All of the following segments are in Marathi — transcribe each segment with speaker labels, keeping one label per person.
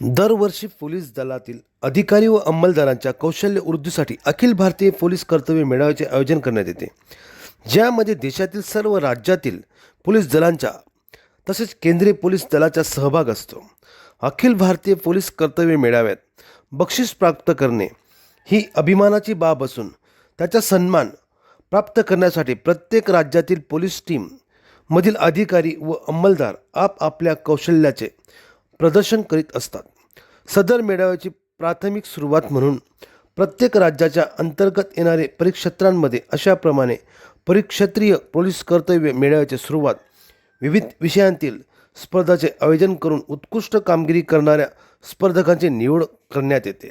Speaker 1: दरवर्षी पोलीस दलातील अधिकारी व अंमलदारांच्या कौशल्य वृद्धीसाठी अखिल भारतीय पोलीस कर्तव्य मेळाव्याचे आयोजन करण्यात येते. ज्यामध्ये देशातील सर्व राज्यातील पोलीस दलांच्या तसेच केंद्रीय पोलीस दलाचा सहभाग असतो. अखिल भारतीय पोलीस कर्तव्य मेळाव्यात बक्षीस प्राप्त करणे ही अभिमानाची बाब असून त्याचा सन्मान प्राप्त करण्यासाठी प्रत्येक राज्यातील पोलीस टीम मधील अधिकारी व अंमलदार आपापल्या कौशल्याचे प्रदर्शन करीत असतात. सदर मेळाव्याची प्राथमिक सुरुवात म्हणून प्रत्येक राज्याच्या अंतर्गत येणारे परिक्षेत्रांमध्ये अशाप्रमाणे परिक्षेत्रीय पोलीस कर्तव्य मेळाव्याची सुरुवात विविध विषयांतील स्पर्धाचे आयोजन करून उत्कृष्ट कामगिरी करणाऱ्या स्पर्धकांची निवड करण्यात येते.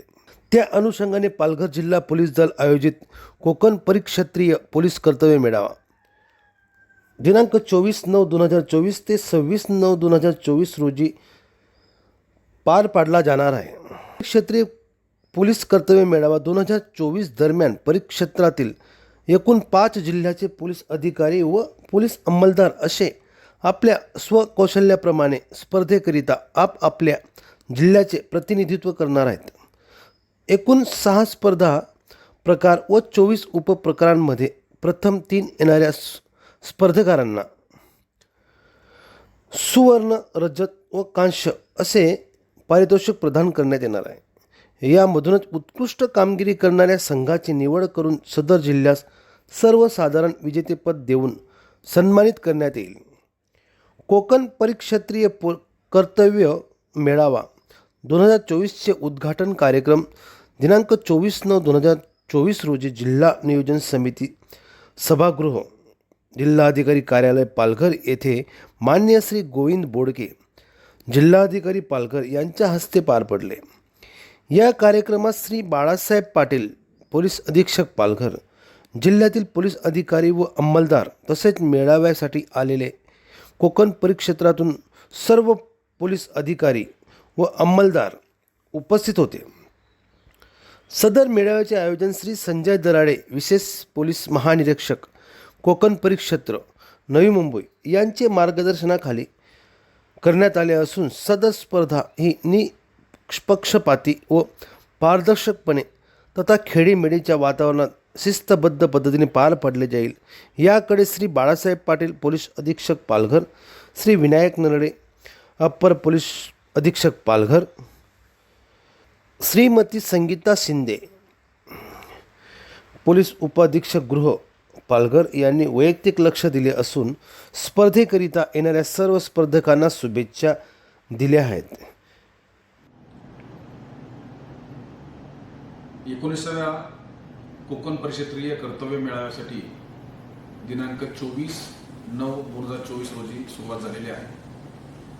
Speaker 1: त्या अनुषंगाने पालघर जिल्हा पोलीस दल आयोजित कोकण परिक्षेत्रीय पोलीस कर्तव्य मेळावा. दिनांक चोवीस नऊ दोन हजार चोवीस ते सव्वीस नऊ दोन हजार चोवीस रोजी पार पाडला जाणार आहे. क्षेत्रीय पोलीस कर्तव्य मेळावा दोन हजार चोवीस दरम्यान परिक्षेत्रातील एकूण पाच जिल्ह्याचे पोलीस अधिकारी व पोलीस अंमलदार असे आपल्या स्वकौशल्याप्रमाणे स्पर्धेकरिता आपापल्या जिल्ह्याचे प्रतिनिधित्व करणार आहेत. एकूण सहा स्पर्धा प्रकार व चोवीस उपप्रकारांमध्ये प्रथम तीन येणाऱ्या स्पर्धकारांना सुवर्ण रजत व कांस्य असे पारितोषिक प्रदान करण्यात येणार आहे. यामधूनच उत्कृष्ट कामगिरी करणाऱ्या संघाची निवड करून सदर जिल्ह्यास सर्वसाधारण विजेतेपद देऊन सन्मानित करण्यात येईल. कोकण परिक्षेत्रीय पो कर्तव्य मेळावा दोन हजार चोवीसचे उद्घाटन कार्यक्रम दिनांक चोवीस नऊ दोन हजार चोवीस रोजी जिल्हा नियोजन समिती सभागृह जिल्हाधिकारी कार्यालय पालघर येथे मान्य श्री गोविंद बोडके जिल्हाधिकारी पालघर यांच्या हस्ते पार पडले. या कार्यक्रमात श्री बाळासाहेब पाटील पोलीस अधीक्षक पालघर जिल्ह्यातील पोलीस अधिकारी व अंमलदार तसेच मेळाव्यासाठी आलेले कोकण परिक्षेत्रातून सर्व पोलीस अधिकारी व अंमलदार उपस्थित होते. सदर मेळाव्याचे आयोजन श्री संजय दराडे विशेष पोलीस महानिरीक्षक कोकण परिक्षेत्र नवी मुंबई यांचे मार्गदर्शनाखाली करण्यात आले असून सदर स्पर्धा ही निष्पक्षपाती व पारदर्शकपणे तथा खेडीमेडीच्या वातावरणात शिस्तबद्ध पद्धतीने पार पडले जाईल. याकडे श्री बाळासाहेब पाटील पोलीस अधीक्षक पालघर श्री विनायक नरडे अप्पर पोलीस अधीक्षक पालघर श्रीमती संगीता शिंदे पोलीस उपअधीक्षक गृह पालघर यांनी वैयक्तिक लक्ष दिले असून स्पर्धेकरिता येणाऱ्या सर्व स्पर्धकांना शुभेच्छा दिल्या आहेत.
Speaker 2: एकोणीसाव्या कोकण परिक्षेत्रीय कर्तव्य मेळाव्यासाठी दिनांक चोवीस नऊ दोन हजार चोवीस रोजी सुरुवात झालेली आहे.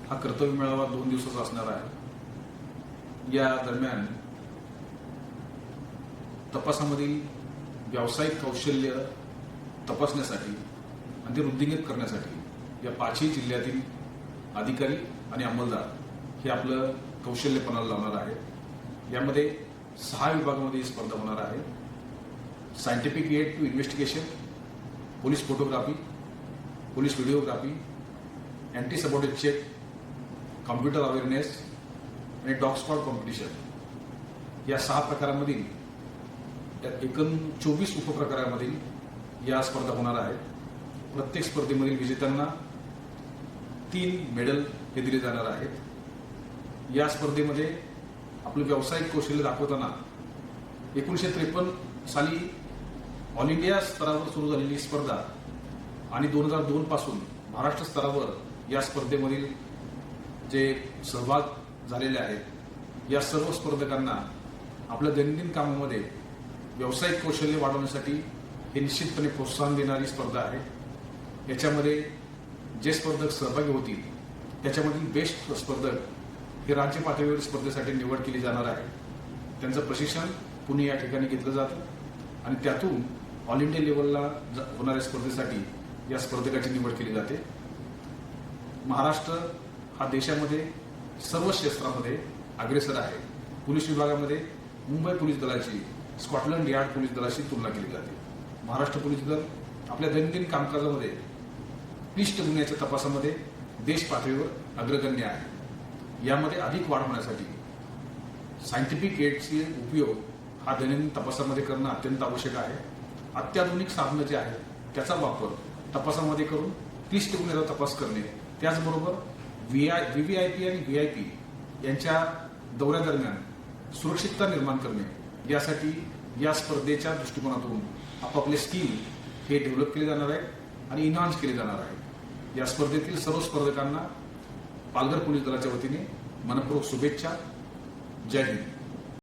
Speaker 2: हा कर्तव्य मेळावा दोन दिवसाचा असणार आहे. या दरम्यान तपासामधील व्यावसायिक कौशल्य तपासण्यासाठी आणि ते वृद्धिंगत करण्यासाठी या पाचही जिल्ह्यातील अधिकारी आणि अंमलदार हे आपलं कौशल्यपणाला लावणार आहेत. यामध्ये सहा विभागामध्ये ही स्पर्धा होणार आहे. Scientific aid to investigation police photography police videography anti sabotage check computer awareness आणि डॉग स्पॉट कॉम्पिटिशन या सहा प्रकारांमधील त्या एकूण चोवीस उपप्रकारांमधील या स्पर्धा होणार आहेत. प्रत्येक स्पर्धेमधील विजेत्यांना तीन मेडल हे दिले जाणार आहेत. या स्पर्धेमध्ये आपलं व्यावसायिक कौशल्य दाखवताना एकोणीसशे त्रेपन्न साली ऑल इंडिया स्तरावर सुरू झालेली स्पर्धा आणि दोन हजार दोन पासून महाराष्ट्र स्तरावर या स्पर्धेमधील जे सहभाग झालेले आहेत या सर्व स्पर्धकांना आपल्या दैनंदिन कामामध्ये व्यावसायिक कौशल्य वाढवण्यासाठी हे निश्चितपणे प्रोत्साहन देणारी स्पर्धा आहे. याच्यामध्ये जे स्पर्धक सहभागी होतील त्याच्यामधील बेस्ट स्पर्धक हे राज्य पातळीवर स्पर्धेसाठी निवड केली जाणार आहे. त्यांचं प्रशिक्षण पुणे या ठिकाणी घेतलं जातं आणि त्यातून ऑल इंडिया लेवलला होणाऱ्या स्पर्धेसाठी या स्पर्धकाची निवड केली जाते. महाराष्ट्र हा देशामध्ये सर्व क्षेत्रामध्ये अग्रेसर आहे. पोलीस विभागामध्ये मुंबई पोलीस दलाची स्कॉटलंड यार्ड पोलीस दलाशी तुलना केली जाते. महाराष्ट्र पोलीस दल आपल्या दैनंदिन कामकाजामध्ये क्लिष्ट गुन्ह्याच्या तपासामध्ये देश पातळीवर अग्रगण्य आहे. यामध्ये अधिक वाढ होण्यासाठी सायंटिफिक एडचे उपयोग हा दैनंदिन तपासामध्ये करणं अत्यंत आवश्यक आहे. अत्याधुनिक साधनं जे आहेत त्याचा वापर तपासामध्ये करून क्लिष्ट गुन्ह्याचा तपास करणे त्याचबरोबर व्ही आय पी आणि व्ही आय पी यांच्या दौऱ्यादरम्यान सुरक्षितता निर्माण करणे यासाठी या स्पर्धेच्या दृष्टिकोनातून आपापले स्किल हे डेव्हलप केले जाणार आहेत आणि इन्हान्स केले जाणार आहेत. या स्पर्धेतील सर्व स्पर्धकांना पालघर पोलीस दलाच्या वतीने मनपूर्वक शुभेच्छा. जय हिंद.